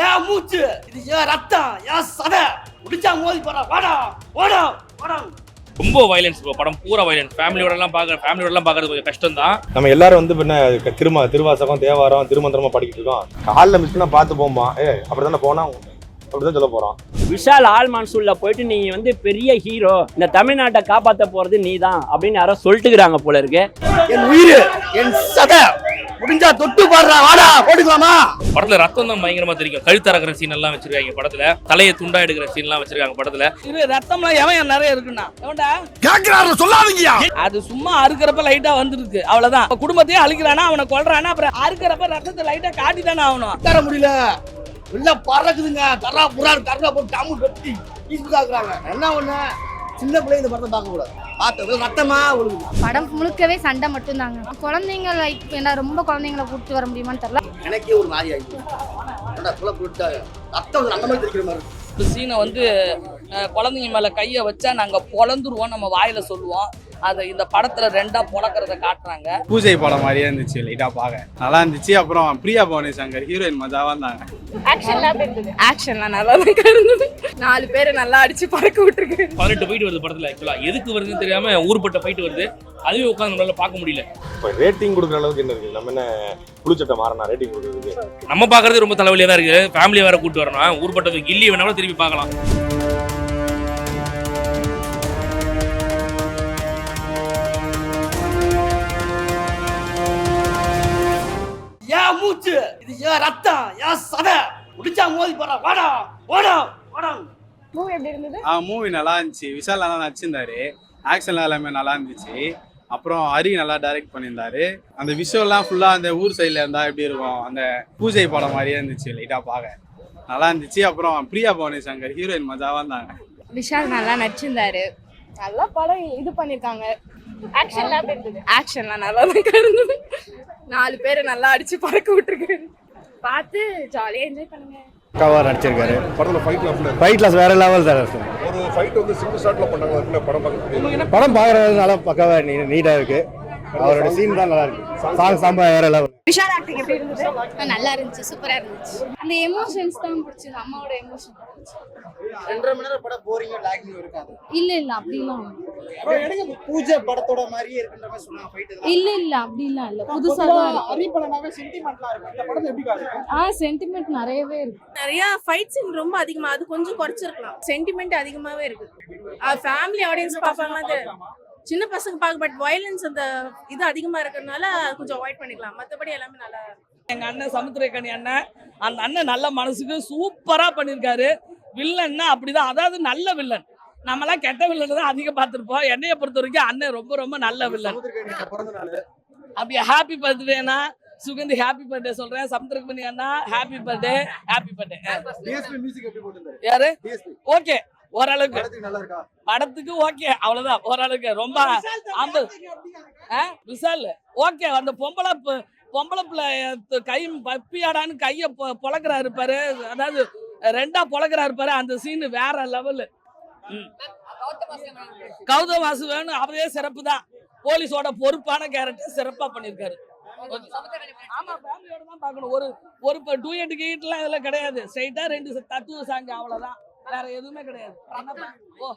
ஏன் மூச்சு! இது ஏன் ரத்தம் ஏன் சதை முடிச்சா மோதி போறா வாடா வாடா வாடா ரொம்ப வயலன்ஸ் ப்ரோ படம் பூரா வயலன்ஸ் ஃபேமிலியோட எல்லாம் பார்க்க ஃபேமிலியோட எல்லாம் பார்க்கறது கொஞ்சம் கஷ்டம் தான் நம்ம எல்லாரும் வந்து பின்ன திரும திருவாசகம் தேவாரம் திருமந்திரமா படிக்கிட்டு இருக்கோம். காலில் மிஸ் பண்ணா பார்த்து போமா ஏ அப்படி தானே போனா? அப்படிதான் சொல்ல போறோம் விஷால் ஆல்மான்சூல்ல போயிட்டு நீ வந்து பெரிய ஹீரோ இந்த தமிழ்நாட்டை காப்பாத்த போறது நீ தான் அப்படின்னு யாரோ சொல்லிட்டுக்கிறாங்க போல இருக்கு. என் உயிர் என் சதை! முடிஞ்சா தொட்டு பாடுறா வாடா போட்டுக்கலாமா? படத்துல ரத்தம் தான் பயங்கரமா தெரியும். கழுத்து அறக்கிற சீன் எல்லாம் வச்சிருக்காங்க படத்துல. தலையை துண்டா எடுக்கிற சீன் எல்லாம் வச்சிருக்காங்க படத்துல. இது ரத்தம்லாம் எவன் நிறைய இருக்குண்ணா எவன்டா? கேக்குறாரு சொல்லாதீங்கயா அது சும்மா அறுக்கிறப்ப லைட்டா வந்துருக்கு. அவ்வளவுதான். குடும்பத்தையே அழிக்கிறானா அவனை கொல்றானா? அப்புறம் அறுக்கிறப்ப ரத்தத்தை லைட்டா காட்டி தானே ஆகணும். உட்கார முடியல. உள்ள பறக்குதுங்க. கரா புறா கரா போட்டு டாமு கட்டி என்ன ஒண்ணு? சின்ன பிள்ளை இந்த படத்தை பார்க்க கூடாது. பார்த்தது ரத்தமா ஒழுகுது படம் முழுக்கவே சண்டை மட்டும்தாங்க. குழந்தைங்க லைக் என்ன ரொம்ப குழந்தைங்கள கூப்பிட்டு வர முடியுமான்னு தெரியல. எனக்கே ஒரு மாதிரி ஆகி குள்ள போட்டு ரத்தம் அந்த மாதிரி தெரிக்கிற மாதிரி சீனை வந்து குழந்தைங்க மேல கைய வச்சா நாங்க பொழந்துருவோம் நம்ம வாயில சொல்லுவோம். அதை இந்த படத்துல ரெண்டா பொழக்கிறத காட்டுறாங்க. பூஜை படம் மாதிரியே இருந்துச்சு லைட்டா பார்க்க. நல்லா இருந்துச்சு. அப்புறம் பிரியா பவானி சங்கர் ஹீரோயின் மஜாவா இருந்தாங்க ஆக்ஷன்லாம் நல்லா இருந்தது? நாலு பேரை நல்லா அடிச்சு பறக்க விட்டுருக்கு. பதினெட்டு ஃபைட் வருது படத்துல ஆக்சுவலா எதுக்கு வருதுன்னு தெரியாம ஊர்பட்ட ஃபைட் வருது. அதுவே உட்காந்து நம்மளால பார்க்க முடியல. இப்போ ரேட்டிங் கொடுக்குற அளவுக்கு என்ன இருக்கு? நம்ம என்ன புளிச்சட்டை மாறினா ரேட்டிங் கொடுக்குறதுக்கு? நம்ம பார்க்கறது ரொம்ப தலைவலியா தான் இருக்கு. ஃபேமிலியை வேற கூட்டு வரணும். ஊர்பட்டது கில்லி வேணா கூட திருப்பி பார்க்கலாம். மூச்சு. இது ஏன் ரத்தம்? ஏன் சதை? முடிச்சா மோதி போறா. வாடா வாடா வாடா. மூவி எப்படி இருந்தது? ஆ மூவி நல்லா இருந்துச்சு. விஷால் நல்லா நடிச்சிருந்தாரு. ஆக்ஷன்லாம் எல்லாமே நல்லா இருந்துச்சு. அப்புறம் ஹரி நல்லா டைரக்ட் பண்ணியிருந்தாரு. அந்த விஷயம்லாம் ஃபுல்லாக அந்த ஊர் சைடில் இருந்தால் எப்படி இருக்கும்? அந்த பூஜை படம் மாதிரியே இருந்துச்சு லைட்டாக பார்க்க. நல்லா இருந்துச்சு. அப்புறம் பிரியா பவானி சங்கர் ஹீரோயின் மஜாவா இருந்தாங்க. விஷால் நல்லா நடிச்சிருந்தாரு. நல்லா படம் இது பண்ணிருக்காங்க. ஆக்ஷன்லாம் நல்லா தான் இருந்தது? நாலு பேரை நல்லா அடிச்சு பறக்க விட்டுருக்கு. பார்த்து ஜாலியாக என்ஜாய் பண்ணுங்க. பக்காவாக நடிச்சிருக்காரு. படத்துல ஃபைட்ல ஃபைட்லாஸ் வேற லெவல் சார் ஒரு ஃபைட் வந்து சிங்கிள் ஷாட்ல பண்ணாங்க படம் பார்க்க படம் பார்க்கறது நல்லா பக்காவா நீ நீட்டாக இருக்கு. அவரோட சீன் தான் நல்லா இருக்கு. சாங் சாம்பா வேற லெவல் விஷால் ஆக்டிங் எப்படி இருந்தது? நல்லா இருந்துச்சு. சூப்பரா இருந்துச்சு. அந்த எமோஷன்ஸ் தான் பிடிச்சது. அம்மாவோட எமோஷன் ரெண்டரை மணி நேரம் படம் போறீங்க லாகிங் இருக்காது. இல்ல இல்ல அப்படிலாம் பூஜை படத்தோட மாதிரியே இருக்குன்ற மாதிரி சொன்னாங்க ஃபைட் இல்ல இல்ல அப்படிலாம் இல்ல. புதுசா தான் இருக்கு. அரிப்படனாவே சென்டிமெண்ட்லாம் இருக்கு இந்த படத்தை எப்படி காட்டுங்க ஆ சென்டிமெண்ட் நிறையவே இருக்கு. நிறைய ஃபைட் சீன் ரொம்ப அதிகமா அது கொஞ்சம் குறைச்சிருக்கலாம். சென்டிமெண்ட் அதிகமாவே இருக்கு. ஃபேமிலி ஆடியன்ஸ் பார்ப்பாங்களா அது சின்ன பசங்க பார்க்க பட் வயலன்ஸ் அந்த இது அதிகமா இருக்கிறதுனால கொஞ்சம் அவாய்ட் பண்ணிக்கலாம். மற்றபடி எல்லாமே நல்லா எங்க அண்ணன் சமுத்திரக்கனி அண்ணன். அந்த அண்ணன் நல்ல மனசுக்கு சூப்பரா பண்ணிருக்காரு. வில்லன்னா அப்படிதான். அதாவது நல்ல வில்லன் நம்மலாம் கெட்ட வில்லன் தான் அதிகம் பார்த்திருப்போம். என்னைய பொறுத்த வரைக்கும் அண்ணன் ரொம்ப ரொம்ப நல்ல வில்லன். அப்படியே ஹாப்பி பர்த்டேனா சுகந்தி ஹாப்பி பர்த்டே சொல்றேன். சமுத்திரக்கனி அண்ணா ஹாப்பி பர்த்டே ஹாப்பி பர்த்டே யாரு? ஓகே ஓரளவுக்கு. படத்துக்கு நல்லா இருக்கா? படத்துக்கு ஓகே அவ்வளவுதான். ஓரளவுக்கு. ரொம்ப ஐம்பது ஆ? விசால் ஓகே அந்த பொம்பளை பொம்பளை பிள்ளை கை பப்பியாடான்னு கையை பொ- பொளக்குறாரு பாரு. அதாவது ரெண்டா பொளக்குறாரு பாரு. அந்த சீன் வேற லெவலு கௌதம் வாசு வேணும் அவரே சிறப்பு தான் போலீஸோட பொறுப்பான கேரக்டர் சிறப்பா பண்ணிருக்காரு ஆமா ஃபேமிலியோட தான் பார்க்கணும். ஒரு ஒரு இப்போ டூயட் கீட்லாம் இதுல கிடையாது. ஸ்ட்ரைட்டா ரெண்டு தத்துவ சாங் அவ்வளவுதான். வேற எதுவுமே கிடையாது? ஓ.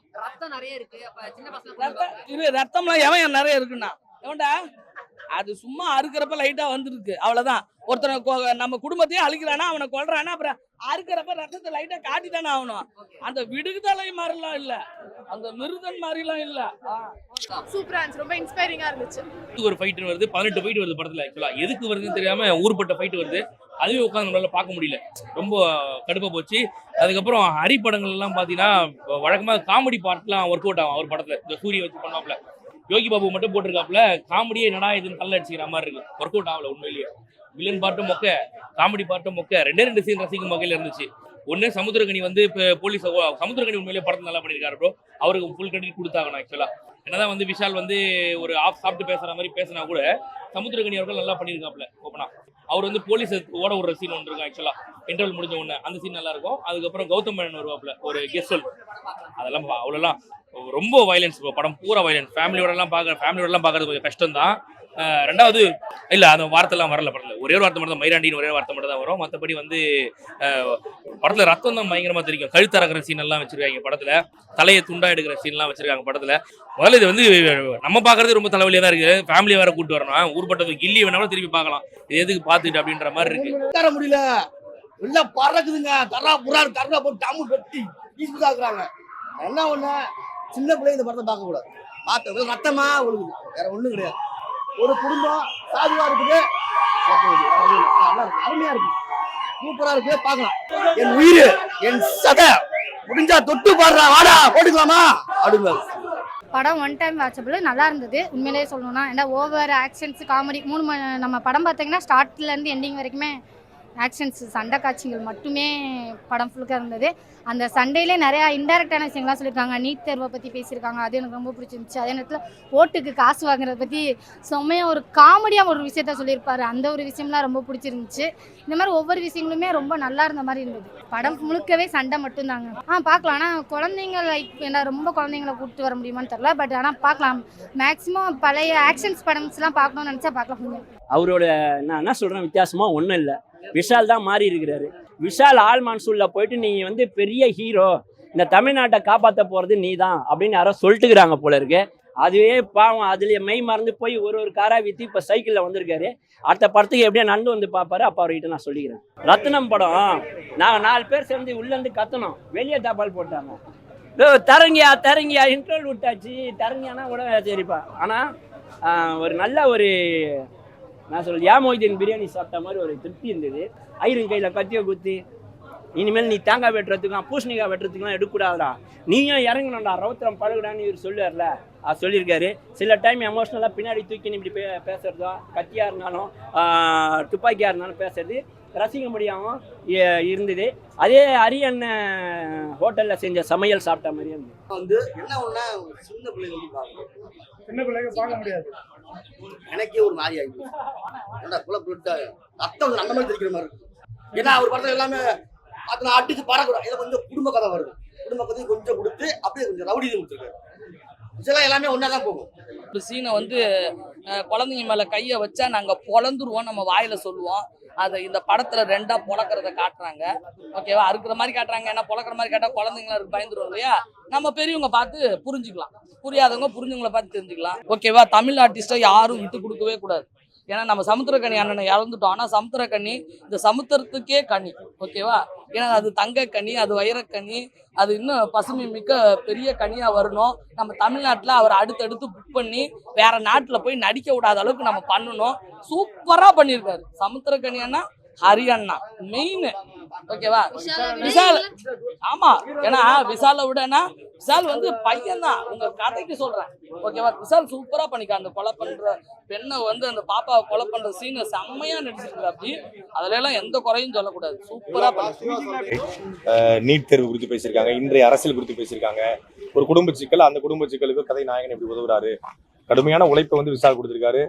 ரத்தம் இது ரத்தம்லாம் எவன் நிறைய இருக்குண்ணா எவன்டா? அது சும்மா அறுக்கிறப்ப லைட்டா வந்துருக்கு. அவ்வளவுதான். ஒருத்தனை நம்ம குடும்பத்தையே அழிக்கிறானா அவனை கொல்றானா அப்புறம் அறுக்கிறப்ப ரத்தத்தை லைட்டா காட்டி தானே ஆகணும். அந்த விடுதலை மாதிரிலாம் இல்ல. அந்த மிருதன் மாதிரிலாம் இல்ல. சூப்பரா ரொம்ப இன்ஸ்பைரிங்கா இருந்துச்சு. ஒரு ஃபைட் வருது பதினெட்டு ஃபைட் வருது படத்துல ஆக்சுவலா எதுக்கு வருதுன்னு தெரியாம ஊர்பட்ட ஃபைட் வருது. அதுவே உட்காந்து நம்மளால பார்க்க முடியல. ரொம்ப கடுப்பா போச்சு. அதுக்கப்புறம் ஹரி படங்கள் எல்லாம் பாத்தீங்கன்னா வழக்கமா காமெடி பார்ட்லாம் ஒர்க் அவுட் ஆகும் அவர் படத்துல. இந்த சூரிய வச்சு பண்ணுவாப்ல யோகி பாபு மட்டும் போட்டிருக்காப்ல காமெடியே என்னடா இதுன்னு தள்ள அடிச்சுக்கிற மாதிரி இருக்கு. ஒர்க் அவுட் ஆகல உண்மையிலேயே. வில்லன் பாட்டும் மொக்க காமெடி பாட்டும் மொக்க ரெண்டே ரெண்டு சீன் ரசிக்கும் வகையில் இருந்துச்சு. ஒண்ணு சமுத்திரகனி வந்து இப்போ போலீஸ் சமுத்திரகனி உண்மையிலேயே படத்தை நல்லா பண்ணியிருக்காரு ப்ரோ அவருக்கு ஃபுல் கிரெடிட் கொடுத்தாகணும் ஆக்சுவலாக என்னதான் வந்து விஷால் வந்து ஒரு ஆஃப் சாப்பிட்டு பேசுற மாதிரி பேசினா கூட சமுத்திரகனி அவர்கள் நல்லா பண்ணியிருக்காப்ல ஓப்பனா அவர் வந்து போலீஸ் ஓட விடுற சீன் ஒன்று இருக்கும் ஆக்சுவலா இன்டர்வல் முடிஞ்ச உடனே அந்த சீன் நல்லா இருக்கும். அதுக்கப்புறம் கௌதம் மேனன் வருவாப்ல ஒரு கெஸ்டல் அதெல்லாம் பா- அவ்வளோலாம் ரொம்ப வயலன்ஸ் படம் பூரா வயலன்ஸ் ஃபேமிலியோடலாம் பார்க்க ஃபேமிலியோட பார்க்கறது கொஞ்சம் கஷ்டம் தான் ரெண்டாவது இல்ல அந்த வார்த்தைலாம் வரல படத்தில் ஒரே ஒரு வார்த்தை மட்டும் தான் மயிராண்டின்னு ஒரே வார்த்தை மட்டும் தான் வரும். மற்றபடி வந்து படத்தில் படத்துல ரத்தம் தான் பயங்கரமாக தெரியும் கழுத்தறக்கிற சீன் எல்லாம் வச்சிருக்காங்க படத்துல. தலையை துண்டா எடுக்கிற சீன்லாம் வச்சிருக்காங்க படத்துல. முதல்ல இது வந்து நம்ம பார்க்கறது ரொம்ப தலைவலியாக தான் இருக்கு ஃபேமிலியை வேற கூட்டு வரணும். ஊர்பட்டது கில்லி வேணாலும் திருப்பி பார்க்கலாம். இது எதுக்கு பார்த்துட்டு அப்படின்ற மாதிரி இருக்கு. தர முடியல. எல்லாம் பறக்குதுங்க. தரா புறா தரா போட்டு டாமு கட்டி பீஸ் ஆகுறாங்க என்ன ஒண்ணு? சின்ன பிள்ளை இந்த படத்தை பார்க்கக்கூடாது. பார்த்தது ரத்தமா ஒழுகுது வேற ஒண்ணும் கிடையாது. ஒரு குடும்பம் சாதுவா இருக்குது. அருமையா இருக்கு. சூப்பரா இருக்கு. பாக்கலாம் என் உயிர் என் சதை முடிஞ்சா தொட்டு பாடுறா. வாடா போட்டுக்கலாமா? அப்படிங்கிறாரு படம் ஒன் டைம் வாட்சபிள் நல்லா இருந்தது. உண்மையிலேயே சொல்லணும்னா ஏன்னா ஓவர் ஆக்ஷன்ஸ் காமெடி மூணு நம்ம படம் பார்த்தீங்கன்னா ஸ்டார்ட்லேருந்து எண்டிங் வரைக்குமே ஆக்ஷன்ஸ் சண்டை காட்சிகள் மட்டுமே படம் ஃபுல்லுக்க இருந்தது. அந்த சண்டையிலே நிறையா இன்டெரக்டான விஷயங்கள்லாம் சொல்லியிருக்காங்க. நீட் தேர்வை பற்றி பேசியிருக்காங்க. அது எனக்கு ரொம்ப பிடிச்சிருந்துச்சு. அதே நேரத்தில் ஓட்டுக்கு காசு வாங்குறத பற்றி செம்மையாக ஒரு காமெடியாக ஒரு விஷயத்த சொல்லியிருப்பார். அந்த ஒரு விஷயம்லாம் ரொம்ப பிடிச்சிருந்துச்சு. இந்த மாதிரி ஒவ்வொரு விஷயங்களுமே ரொம்ப நல்லா இருந்த மாதிரி இருந்தது. படம் முழுக்கவே சண்டை மட்டும்தாங்க. ஆ பார்க்கலாம். ஆனால் குழந்தைங்க லைக் என்ன ரொம்ப குழந்தைங்கள கூப்பிட்டு வர முடியுமான்னு தெரில பட் ஆனால் பார்க்கலாம். மேக்ஸிமம் பழைய ஆக்ஷன்ஸ் படம்ஸ்லாம் பார்க்கணும்னு நினச்சா பார்க்கலாம் அவரோட நான் என்ன சொல்கிறேன் வித்தியாசமாக ஒன்றும் இல்லை. விஷால் தான் மாறி இருக்கிறாரு. விஷால் ஆல் மான்சூலில் போயிட்டு நீங்கள் வந்து பெரிய ஹீரோ இந்த தமிழ்நாட்டை காப்பாற்ற போகிறது நீ தான் அப்படின்னு யாரோ சொல்லிட்டுக்கிறாங்க போல இருக்கு. அதுவே பாவம் அதுலேயே மெய் மறந்து போய் ஒரு ஒரு காராக விற்று இப்போ சைக்கிளில் வந்திருக்காரு. அடுத்த படத்துக்கு எப்படியா நடந்து வந்து பார்ப்பாரு. அப்போ அவர்கிட்ட நான் சொல்லிக்கிறேன். ரத்னம் படம் நாங்கள் நாலு பேர் சேர்ந்து உள்ளேருந்து கத்தணும் வெளியே தபால் போட்டாங்க. தரங்கியா தரங்கியா. இன்ட்ரோல் விட்டாச்சு. தரங்கியானா கூட சரிப்பா ஆனால் ஒரு நல்ல ஒரு நான் சொல்ல யா மொய்தீன் பிரியாணி சாப்பிட்ட மாதிரி ஒரு திருப்தி இருந்தது. ஐயரும் கையில் கத்தியை குத்தி இனிமேல் நீ தேங்காய் வெட்டுறதுக்கும் பூசணிக்காய் வெட்டுறதுக்குலாம் எடுக்கக்கூடாதுடா. நீயும் இறங்கணும்டா ரவுத்திரம் பழகுடான்னு இவர் சொல்லுவார்ல. அது சொல்லியிருக்காரு. சில டைம் எமோஷ்னலாக பின்னாடி தூக்கி இப்படி பே பேசுறதோ கத்தியாக இருந்தாலும் துப்பாக்கியாக இருந்தாலும் பேசுறது ரசிக்க முடியாமல் இருந்தது. அதே அரியண்ணன் ஹோட்டலில் செஞ்ச சமையல் சாப்பிட்ட மாதிரியே இருந்தது. வந்து என்ன ஒண்ணா சின்ன பிள்ளைங்க சின்ன பிள்ளைங்க பார்க்க முடியாது. எனக்கே ஒரு மாதிரி ஆகிடுச்சு குல ரத்தம் வந்து அந்த மாதிரி தெரிக்கிற மாதிரி இருக்கு. ஏன்னா அவர் படத்துல எல்லாமே பார்த்தா அடிச்சு பாடக்கூடாது. இதை கொஞ்சம் குடும்ப கதை வருது. குடும்ப கதை கொஞ்சம் கொடுத்து அப்படியே கொஞ்சம் ரவுடி கொடுத்துருக்காரு. இதெல்லாம் எல்லாமே ஒன்றா தான் போகும். ஒரு சீனை வந்து குழந்தைங்க மேல கையை வச்சா நாங்க பொழந்துருவோம் நம்ம வாயில சொல்லுவோம். அதை இந்த படத்துல ரெண்டா பொழக்கிறத காட்டுறாங்க. ஓகேவா? அறுக்கிற மாதிரி காட்டுறாங்க. ஏன்னா பொழக்கிற மாதிரி கேட்டா குழந்தைங்களா இருக்கு பயந்துரும் இல்லையா? நம்ம பெரியவங்க பார்த்து புரிஞ்சுக்கலாம். புரியாதவங்க புரிஞ்சவங்கள பார்த்து தெரிஞ்சுக்கலாம். ஓகேவா? தமிழ் ஆர்டிஸ்ட்டை யாரும் விட்டு கொடுக்கவே கூடாது. ஏன்னா நம்ம சமுத்திரக்கண்ணி அண்ணனை இறந்துட்டோம். ஆனால் சமுத்திரக்கனி இந்த சமுத்திரத்துக்கே கனி ஓகேவா? ஏன்னா அது தங்க கனி அது வைரக்கனி அது இன்னும் பசுமை மிக்க பெரிய கனியாக வரணும். நம்ம தமிழ்நாட்டில் அவர் அடுத்தடுத்து புக் பண்ணி வேற நாட்டில் போய் நடிக்க விடாத அளவுக்கு நம்ம பண்ணணும். சூப்பராக பண்ணியிருக்காரு. சமுத்திரக்கனி அண்ணா ஹரி அண்ணா மெயின் ஓகேவா? விஷால் ஆமா. ஏன்னா விசாலை விடனா விசால் வந்து பையன் தான் உங்க கதைக்கு சொல்றேன். ஓகேவா? விசால் சூப்பரா பண்ணிக்க. அந்த கொலை பண்ற பெண்ணை வந்து அந்த பாப்பாவை கொலை பண்ற சீனை செம்மையா நடிச்சிருக்காரு அப்படி. அதுல எல்லாம் எந்த குறையும் சொல்லக்கூடாது. சூப்பரா பண்ணி. நீட் தேர்வு குறித்து பேசியிருக்காங்க. இன்றைய அரசியல் குறித்து பேசியிருக்காங்க. ஒரு குடும்ப சிக்கல் அந்த குடும்ப சிக்கலுக்கு கதை நாயகன் எப்படி உதவுறாரு? கடுமையான உழைப்பை வந்து விசால் கொடுத்திருக்காரு.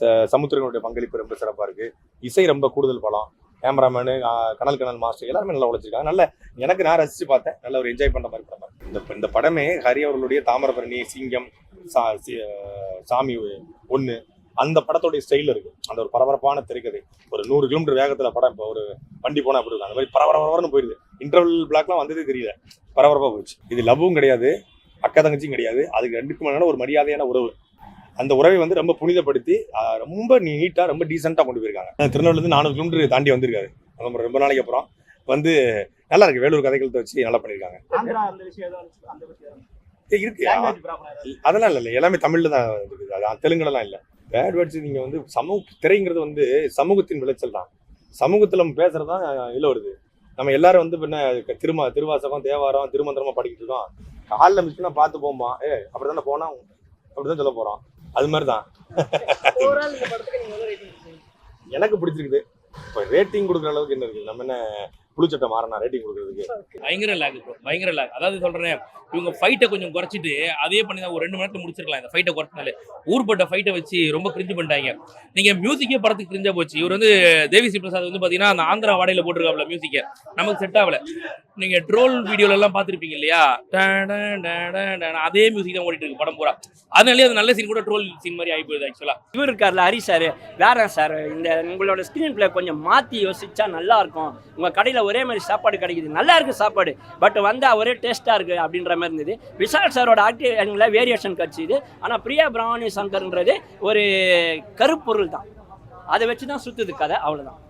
ச- சமுத்திரனுடைய பங்களிப்பு ரொம்ப சிறப்பா இருக்கு. இசை ரொம்ப கூடுதல் பலம். கேமராமேனு கனல் கனல் மாஸ்டர் எல்லாருமே நல்லா உழைச்சிருக்காங்க. நல்ல எனக்கு நான் ரசிச்சு பார்த்தேன். நல்ல ஒரு என்ஜாய் பண்ண மாதிரி படம். இந்த இந்த படமே ஹரி அவர்களுடைய தாமிரபரணி சிங்கம் சா சி- சாமி ஒன்று அந்த படத்தோடைய ஸ்டைல் இருக்கு. அந்த ஒரு பரபரப்பான திரைக்கதை. ஒரு நூறு கிலோமீட்டர் வேகத்துல படம் இப்போ ஒரு வண்டி போனா அப்படி இருக்கும்? அந்த மாதிரி பரபரபரன்னு போயிருது. இன்டர்வல் பிளாக்லாம் வந்ததே தெரியல. பரபரப்பா போயிடுச்சு இது லவ்வும் கிடையாது. அக்கா தங்கச்சியும் கிடையாது. அதுக்கு ரெண்டுக்கு மேலான ஒரு மரியாதையான உறவு. அந்த உறவை வந்து ரொம்ப புனிதப்படுத்தி ரொம்ப நீட்டா ரொம்ப டீசெண்டா கொண்டு போயிருக்காங்க. திருநெல்வேலிருந்து நானூறு கிலோமீட்டர் தாண்டி வந்திருக்காரு. ரொம்ப ரொம்ப நாளைக்கு அப்புறம் வந்து நல்லா இருக்கு. வேலூர் கதைகளத்தை வச்சு நல்லா பண்ணியிருக்காங்க. இருக்கு. அதெல்லாம் இல்லை இல்லை. எல்லாமே தமிழ்ல தான் இருக்குது. அது தெலுங்குலலாம் இல்லை. பேட் வேர்ட்ஸ் நீங்க வந்து சமூக திரைங்கிறது வந்து சமூகத்தின் விளைச்சல் தான். சமூகத்துல நம்ம பேசுறது தான் இதில் வருது. நம்ம எல்லாரும் வந்து பின்ன திருமா திருவாசகம் தேவாரம் திருமந்திரமா படிக்கிட்டு இருக்கோம். காலில் மிஸ்னா பார்த்து போமா ஏ அப்படி தானே போனா? அப்படிதான் சொல்ல போறோம். அது மாதிரி தான் எனக்கு பிடிச்சிருக்குது. இப்போ ரேட்டிங் கொடுக்குற அளவுக்கு என்ன இருக்கு? நம்ம என்ன புளிச்சட்டை மாறினா ரேட்டிங் கொடுக்கறதுக்கு? பயங்கர லேக் ப்ரோ பயங்கர லேக் அதாவது சொல்றேன் இவங்க ஃபைட்டை கொஞ்சம் குறைச்சிட்டு அதே பண்ணி தான் ஒரு ரெண்டு மணி நேரத்துல முடிச்சிருக்கலாம் இந்த ஃபைட்டை குறைச்சினாலே ஊர்பட்ட ஃபைட்டை வச்சு ரொம்ப கிரிஞ்சு பண்ணிட்டாங்க. நீங்க மியூசிக்கே படத்துக்கு கிரிஞ்சா போச்சு. இவர் வந்து தேவிஸ்ரீ பிரசாத் வந்து பாத்தீங்கன்னா அந்த ஆந்திரா வாடையில போட்டிருக்காப்ல மியூசிக்கை நமக்கு செட் ஆகல. நீங்க ட்ரோல் வீடியோல எல்லாம் பார்த்திருப்பீங்க இல்லையா அதே மியூசிக் தான் ஓடிட்டு இருக்கு படம் பூரா. அதனாலே அது நல்ல சீன் கூட ட்ரோல் சீன் மாதிரி ஆகி போகுது ஆக்சுவலா இவர் இருக்கார்ல ஹரி சார். வேற சார்? இந்த உங்களோட ஸ்க்ரீன் பிளே கொஞ்சம் மாற்றி யோசிச்சா நல்லா இருக்கும். உங்கள் கடையில் ஒரே மாதிரி சாப்பாடு கிடைக்குது. நல்லா இருக்கு சாப்பாடு பட் வந்தால் ஒரே டேஸ்ட்டாக இருக்கு அப்படின்ற மாதிரி இருந்தது. விஷால் சாரோட ஆக்டிங்கில் வேரியேஷன் கிடச்சிது ஆனால் பிரியா பிராமணி சங்கர்ன்றது ஒரு கருப்பொருள் தான். அதை வச்சு தான் சுத்துது கதை அவ்வளோதான்